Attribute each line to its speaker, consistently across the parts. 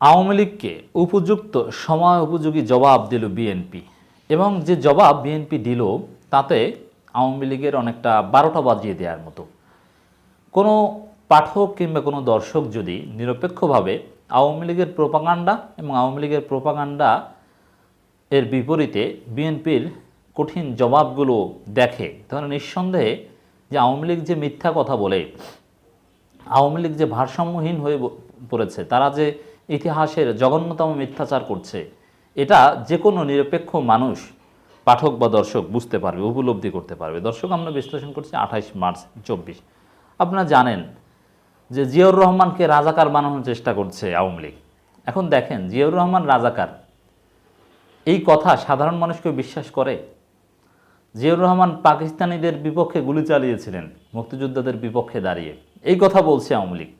Speaker 1: আওয়ামী লীগকে উপযুক্ত সময় উপযোগী জবাব দিল বিএনপি এবং যে জবাব বিএনপি দিল, তাতে আওয়ামী লীগের অনেকটা বারোটা বাজিয়ে দেওয়ার মতো। কোনো পাঠক কিংবা কোনো দর্শক যদি নিরপেক্ষভাবে আওয়ামী লীগের প্রোপাগান্ডা এবং আওয়ামী লীগের প্রোপাগান্ডা এর বিপরীতে বিএনপির কঠিন জবাবগুলো দেখে, তাহলে নিঃসন্দেহে যে আওয়ামী লীগ যে মিথ্যা কথা বলে, আওয়ামী লীগ যে ভারসাম্যহীন হয়ে পড়েছে, তারা যে ইতিহাসের জঘন্যতম মিথ্যাচার করছে। এটা যে কোনো নিরপেক্ষ মানুষ, পাঠক বা দর্শক বুঝতে পারবে, উপলব্ধি করতে পারবে। দর্শক, আমরা বিশ্লেষণ করছি আঠাইশ মার্চ চব্বিশ। আপনারা জানেন যে জিয়াউর রহমানকে রাজাকার বানানোর চেষ্টা করছে আওয়ামী লীগ। এখন দেখেন, জিয়াউর রহমান রাজাকার। এই কথা সাধারণ মানুষকে বিশ্বাস করে। জিয়াউর রহমান পাকিস্তানিদের বিপক্ষে গুলি চালিয়েছিলেন, মুক্তিযোদ্ধাদের বিপক্ষে দাঁড়িয়ে। এই কথা বলছে আওয়ামী লীগ।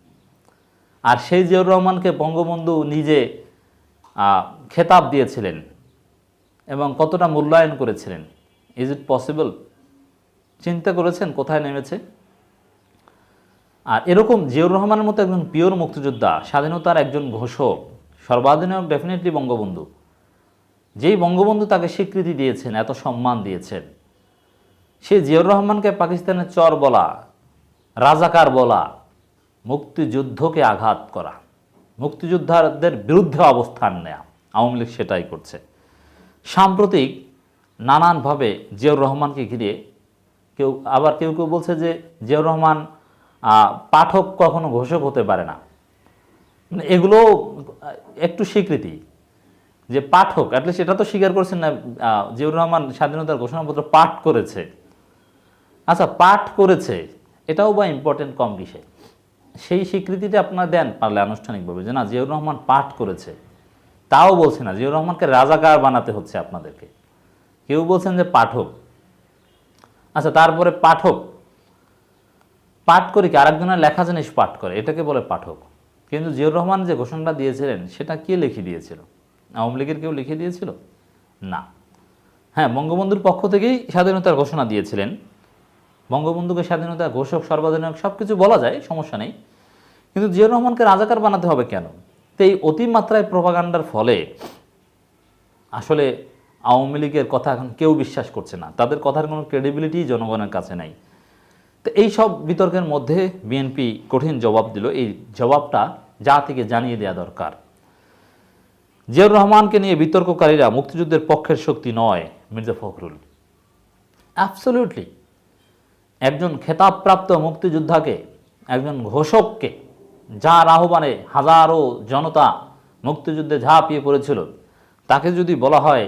Speaker 1: আর সেই জিয়াউর রহমানকে বঙ্গবন্ধু নিজে খেতাব দিয়েছিলেন এবং কতটা মূল্যায়ন করেছিলেন। ইজ ইট পসিবল চিন্তা করেছেন? কোথায় নেমেছে? আর এরকম জিয়াউর রহমানের মতো একজন পিওর মুক্তিযোদ্ধা, স্বাধীনতার একজন ঘোষক, সর্বাধিনায়ক ডেফিনেটলি বঙ্গবন্ধু। যেই বঙ্গবন্ধু তাকে স্বীকৃতি দিয়েছেন, এত সম্মান দিয়েছেন, সে জিয়াউর রহমানকে পাকিস্তানের চর বলা, রাজাকার বলা মুক্তিযুদ্ধকে আঘাত করা। মুক্তিযোদ্ধাদের বিরুদ্ধে অবস্থান নেয়া, আওয়ামী লীগ সেটাই করছে। সাম্প্রতিক নানানভাবে জিয়াউর রহমানকে ঘিরে কেউ, আবার কেউ কেউ বলছে যে জিয়াউর রহমান পাঠক কখনো ঘোষক হতে পারে না। মানে এগুলো, একটু স্বীকৃতি যে পাঠক অ্যাটলিস্ট এটা তো স্বীকার করছেন না জিয়াউর রহমান স্বাধীনতার ঘোষণাপত্র পাঠ করেছে। আচ্ছা পাঠ করেছে, এটাও বা ইম্পর্টেন্ট কম কিসে? সেই স্বীকৃতিটা আপনারা দেন পারলে আনুষ্ঠানিকভাবে যে না, জিয়াউর রহমান পাঠ করেছে। তাও বলছে না, জিয়াউর রহমানকে রাজাকার বানাতে হচ্ছে আপনাদেরকে। কেউ বলছেন যে পাঠক। আচ্ছা তারপরে পাঠক। পাঠ করি কি আরেকজনের লেখা জিনিস পাঠ করে? এটাকে বলে পাঠক। কিন্তু জিয়াউর রহমান যে ঘোষণাটা দিয়েছিলেন, সেটা কে লিখে দিয়েছিল? আওয়ামী লীগের কেউ লিখে দিয়েছিল? না। হ্যাঁ বঙ্গবন্ধুর পক্ষ থেকেই স্বাধীনতার ঘোষণা দিয়েছিলেন। বঙ্গবন্ধুকে স্বাধীনতা, ঘোষক সর্বাধিনায়ক সব কিছু বলা যায়, সমস্যা নেই। কিন্তু জিয়াউর রহমানকে রাজাকার বানাতে হবে কেন? তো এই অতিমাত্রায় প্রপাগান্ডার ফলে আসলে আওয়ামী লীগের কথা এখন কেউ বিশ্বাস করছে না। তাদের কথার কোনো ক্রেডিবিলিটি জনগণের কাছে নাই। তো এই সব বিতর্কের মধ্যে বিএনপি কঠিন জবাব দিল। এই জবাবটা যা থেকে জানিয়ে দেওয়া দরকার। জিয়াউর রহমানকে নিয়ে বিতর্ককারীরা মুক্তিযুদ্ধের পক্ষের শক্তি নয় মির্জা ফখরুল। অ্যাবসলিউটলি একজন খেতাবপ্রাপ্ত মুক্তিযোদ্ধাকে, একজন ঘোষককে, যার আহ্বানে হাজারো জনতা মুক্তিযুদ্ধে ঝাঁপিয়ে পড়েছিল, তাকে যদি বলা হয়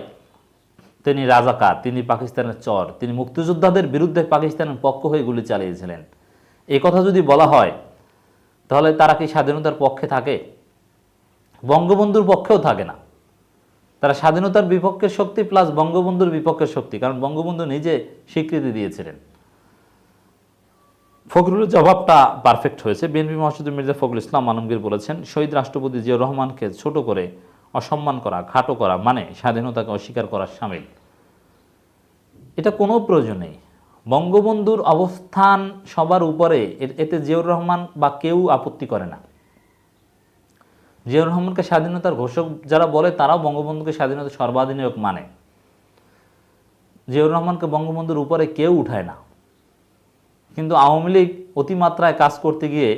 Speaker 1: তিনি রাজাকার, তিনি পাকিস্তানের চর, তিনি মুক্তিযোদ্ধাদের বিরুদ্ধে পাকিস্তানের পক্ষ হয়ে গুলি চালিয়েছিলেন এই কথা যদি বলা হয়, তাহলে তারা কি স্বাধীনতার পক্ষে থাকে? বঙ্গবন্ধুর পক্ষেও থাকে না। তারা স্বাধীনতার বিপক্ষের শক্তি প্লাস বঙ্গবন্ধুর বিপক্ষের শক্তি, কারণ বঙ্গবন্ধু নিজে স্বীকৃতি দিয়েছিলেন। ফখরুলের জবাবটা পারফেক্ট হয়েছে। বিএনপি মহাসচিব মির্জা ফখরুল ইসলাম আলমগীর বলেছেন, শহীদ রাষ্ট্রপতি জিয়াউর রহমানকে ছোট করে অসম্মান করা, খাটো করা মানে স্বাধীনতাকে অস্বীকার করার সামিল। এটা কোনো প্রয়োজন নেই। বঙ্গবন্ধুর অবস্থান সবার উপরে এতে জিয়াউর রহমান বা কেউ আপত্তি করে না। জিয়াউর রহমানকে স্বাধীনতার ঘোষক যারা বলে, তারাও বঙ্গবন্ধুকে স্বাধীনতা সর্বাধিনায়ক মানে। জিয়াউর রহমানকে বঙ্গবন্ধুর উপরে কেউ উঠায় না। কিন্তু আওয়ামী লীগ অতিমাত্রায় কাজ করতে গিয়ে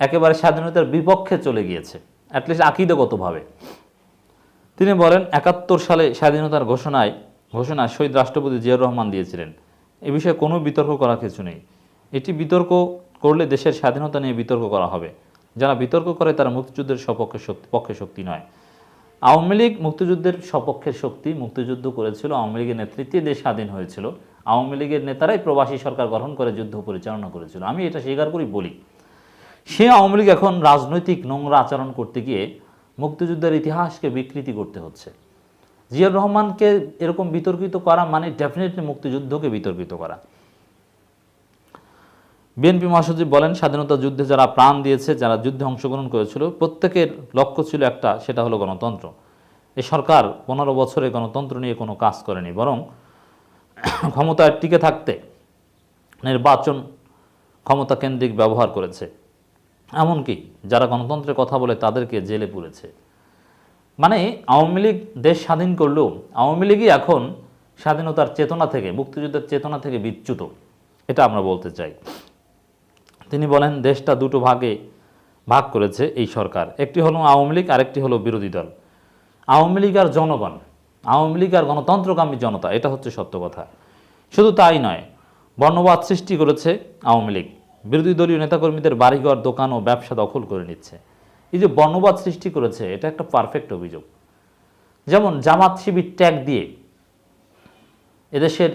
Speaker 1: একেবারে স্বাধীনতার বিপক্ষে চলে গিয়েছে অ্যাটলিস্ট আকিদগতভাবে। তিনি বলেন, একাত্তর সালে স্বাধীনতার ঘোষণায় ঘোষণা শহীদ রাষ্ট্রপতি জিয়াউর রহমান দিয়েছিলেন। এ বিষয়ে কোনো বিতর্ক করার কিছু নেই। এটি বিতর্ক করলে দেশের স্বাধীনতা নিয়ে বিতর্ক করা হবে। যারা বিতর্ক করে তারা মুক্তিযুদ্ধের সপক্ষে শক্তি, পক্ষে শক্তি নয়। আওয়ামী লীগ মুক্তিযুদ্ধের সপক্ষের শক্তি মুক্তিযুদ্ধ করেছিল, আওয়ামী লীগের নেতৃত্বে দেশ স্বাধীন হয়েছিল। আওয়ামী লীগের নেতারাই প্রবাসী সরকার গঠন করে যুদ্ধ পরিচালনা করেছিল। আমি এটা স্বীকার করি, বলি। সে আওয়ামী লীগ এখন রাজনৈতিক নোংরা আচরণ করতে গিয়ে মুক্তিযুদ্ধের ইতিহাসকে বিকৃতি করতে হচ্ছে। জিয়াউর রহমানকে এরকম বিতর্কিত করা মানে ডেফিনেটলি মুক্তিযুদ্ধকে বিতর্কিত করা। বিএনপি মহাসচিব বলেন, স্বাধীনতা যুদ্ধে যারা প্রাণ দিয়েছে, যারা যুদ্ধে অংশগ্রহণ করেছিল, প্রত্যেকের লক্ষ্য ছিল একটা, সেটা হলো গণতন্ত্র। এ সরকার পনেরো বছরে গণতন্ত্র নিয়ে কোনো কাজ করেনি, বরং ক্ষমতায় টিকে থাকতে নির্বাচন ক্ষমতা কেন্দ্রিক ব্যবহার করেছে। এমনকি যারা গণতন্ত্রের কথা বলে তাদেরকে জেলে পুরেছে। মানে আওয়ামী লীগ দেশ স্বাধীন করলেও আওয়ামী লীগই এখন স্বাধীনতার চেতনা থেকে, মুক্তিযুদ্ধের চেতনা থেকে বিচ্যুত, এটা আমরা বলতে চাই। তিনি বলেন, দেশটা দুটো ভাগে ভাগ করেছে এই সরকার, একটি হলো আওয়ামী লীগ, আরেকটি হলো বিরোধী দল। আওয়ামী লীগ আর জনগণ আওয়ামী লীগ আর গণতন্ত্রকামী জনতা, এটা হচ্ছে সত্য কথা। শুধু তাই নয়, বর্ণবাদ সৃষ্টি করেছে আওয়ামী লীগ। বিরোধী দলীয় নেতাকর্মীদের বাড়িঘর, দোকান ও ব্যবসা দখল করে নিচ্ছে। এই যে বর্ণবাদ সৃষ্টি করেছে, এটা একটা পারফেক্ট অভিযোগ। যেমন জামাত শিবির ট্যাগ দিয়ে এদেশের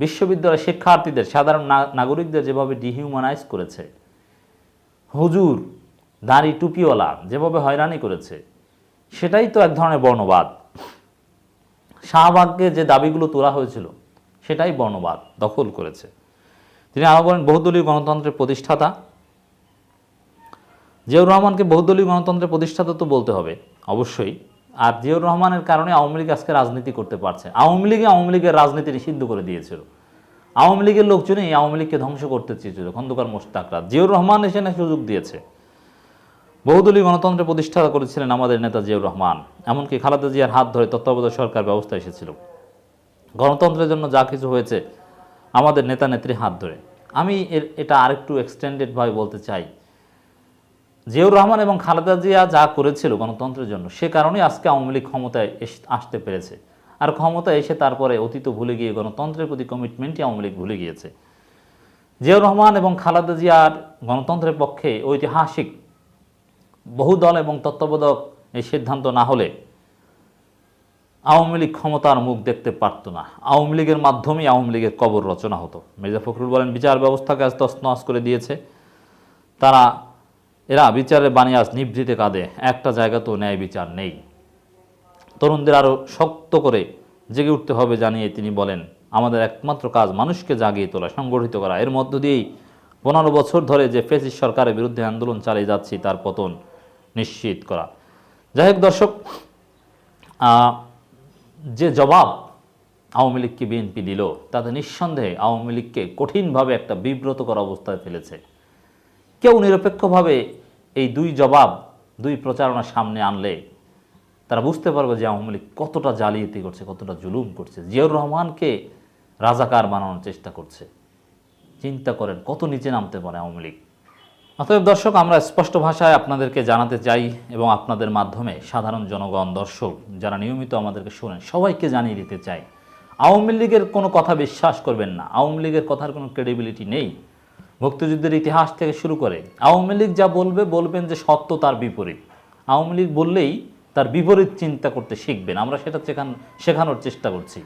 Speaker 1: বিশ্ববিদ্যালয় শিক্ষার্থীদের, সাধারণ নাগরিকদের যেভাবে ডিহিউম্যানাইজ করেছে, হুজুর, দাঁড়ি টুপিওয়ালা যেভাবে হয়রানি করেছে, সেটাই তো এক ধরনের বর্ণবাদ। শাহবাগকে যে দাবিগুলো তোলা হয়েছিল, সেটাই বর্ণবাদ, দখল করেছে। তিনি আরও বলেন, বহুদলীয় গণতন্ত্রের প্রতিষ্ঠাতা। জিয়াউর রহমানকে বহুদলীয় গণতন্ত্রের প্রতিষ্ঠাতা তো বলতে হবে, অবশ্যই। আর জিয়াউর রহমানের কারণে আওয়ামী লীগ আজকে রাজনীতি করতে পারছে। আওয়ামী লীগে আওয়ামী লীগের রাজনীতি নিষিদ্ধ করে দিয়েছিল। আওয়ামী লীগের লোকজনই আওয়ামী লীগকে ধ্বংস করতে চেয়েছিল, খন্দকার মোস্তাকরা জিয়াউর রহমান এসে না সুযোগ দিয়েছে। বহুদলীয় গণতন্ত্রের প্রতিষ্ঠা করেছিলেন আমাদের নেতা জিয়াউর রহমান। এমনকি খালেদা জিয়ার হাত ধরে তত্ত্বাবধায়ক সরকার ব্যবস্থা এসেছিল। গণতন্ত্রের জন্য যা কিছু হয়েছে, আমাদের নেতা নেত্রী হাত ধরে। আমি এর, এটা আরেকটু এক্সটেন্ডেডভাবে বলতে চাই। জিয়াউর রহমান এবং খালেদা জিয়া যা করেছিল গণতন্ত্রের জন্য, সে কারণে আজকে আওয়ামী লীগ ক্ষমতায় আসতে পেরেছে। আর ক্ষমতায় এসে তারপরে অতীত ভুলে গিয়ে গণতন্ত্রের প্রতি কমিটমেন্টই আওয়ামী লীগ ভুলে গিয়েছে। জিয়াউর রহমান এবং খালেদা জিয়ার গণতন্ত্রের পক্ষে ঐতিহাসিক বহু দল এবং তত্ত্বাবধায়ক এই সিদ্ধান্ত না হলে আওয়ামী লীগ ক্ষমতার মুখ দেখতে পারতো না। আওয়ামী লীগের মাধ্যমেই আওয়ামী লীগের কবর রচনা হতো। মির্জা ফখরুল বলেন, বিচার ব্যবস্থাকে আজ তছনছ করে দিয়েছে। তারা, এরা বিচারের বাণী আজ নিভৃতে কাঁদে। একটা জায়গাতেও ন্যায় বিচার নেই। তরুণদের আরও শক্ত করে জেগে উঠতে হবে জানিয়ে তিনি বলেন, আমাদের একমাত্র কাজ মানুষকে জাগিয়ে তোলা, সংগঠিত করা। এর মধ্য দিয়েই পনেরো বছর ধরে যে ফেসিস সরকারের বিরুদ্ধে আন্দোলন চালিয়ে যাচ্ছি, তার পতন নিশ্চিত করা। যাই হোক দর্শক যে জবাব আওয়ামী লীগকে বিএনপি দিল, তাতে নিঃসন্দেহে আওয়ামী লীগকে কঠিনভাবে একটা বিব্রতকর অবস্থায় ফেলেছে। কেউ নিরপেক্ষভাবে এই দুই জবাব, দুই প্রচারণা সামনে আনলে তারা বুঝতে পারবে যে আওয়ামী লীগ কতটা জালিয়াতি করছে, কতটা জুলুম করছে। জিয়াউর রহমানকে রাজাকার বানানোর চেষ্টা করছে। চিন্তা করেন, কত নিচে নামতে পারে আওয়ামী লীগ? অতএব দর্শক, আমরা স্পষ্ট ভাষায় আপনাদেরকে জানাতে চাই এবং আপনাদের মাধ্যমে সাধারণ জনগণ, দর্শক যারা নিয়মিত আমাদেরকে শোনেন, সবাইকে জানিয়ে দিতে চাই, আওয়ামী লীগের কোনো কথা বিশ্বাস করবেন না। আওয়ামী লীগের কথার কোনো ক্রেডিবিলিটি নেই। মুক্তিযুদ্ধের ইতিহাস থেকে শুরু করে আওয়ামী লীগ যা বলবে, বলবেন যে সত্য তার বিপরীত। আওয়ামী লীগ বললেই তার বিপরীত চিন্তা করতে শিখবেন। আমরা সেটা শেখান, শেখানোর চেষ্টা করছি।